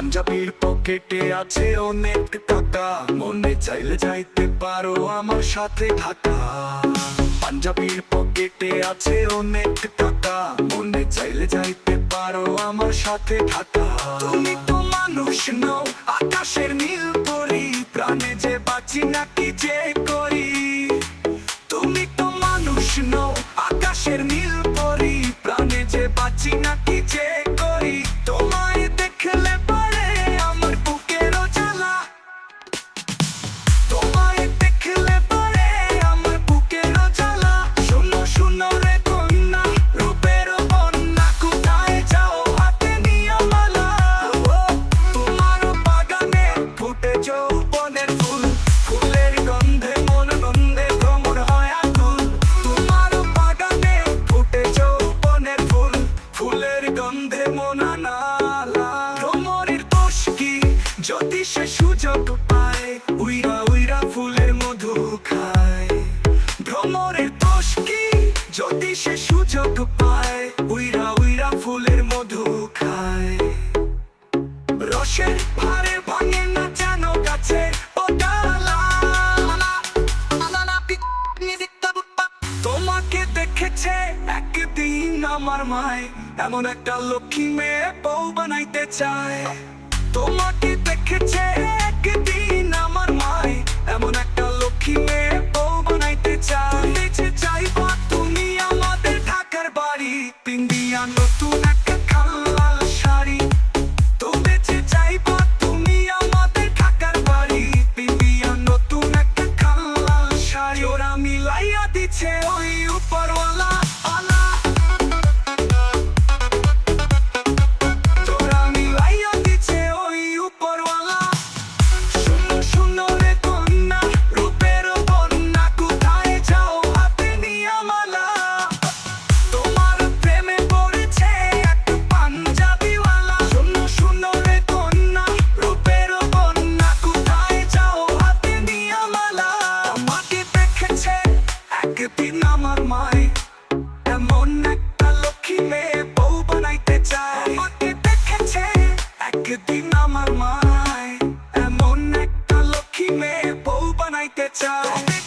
পকেটে আছে অনেক টাকা। মনে চাইলে যাইতে পারো আমার সাথে ঢাকা পাঞ্জাবির পকেটে আছে অনেক টাকা। মনে চাইলে যাইতে পারো আমার সাথে ঢাকা তুমি তো মানুষ নও, আকাশের নীল পরি। প্রাণে যে বাঁচি নাকি যে করি। তুমি তো মানুষ নও, আকাশের নীল যদি সে সুযোগ পায়, উইরা উইরা ফুলের মধু খায়। ভ্রমরের দোষ কি? যদি সে সুযোগ পায়, উইরা উইরা ফুলের মধু খায়। রসের ভারে ভাঙে না যেন গাছে তোমাকে দেখেছে একদিন আমার মায়, এমন একটা লক্ষ্মী মেয়ে বউ বানাইতে চায়। you তোমায় এমন একটা লক্ষ্মী মেয়ে বউ বানাইতে চাই আমাকে দেখেছে একদিন আমার মায় এমন একটা লক্ষ্মী মেয়ে বউ বানাইতে চায়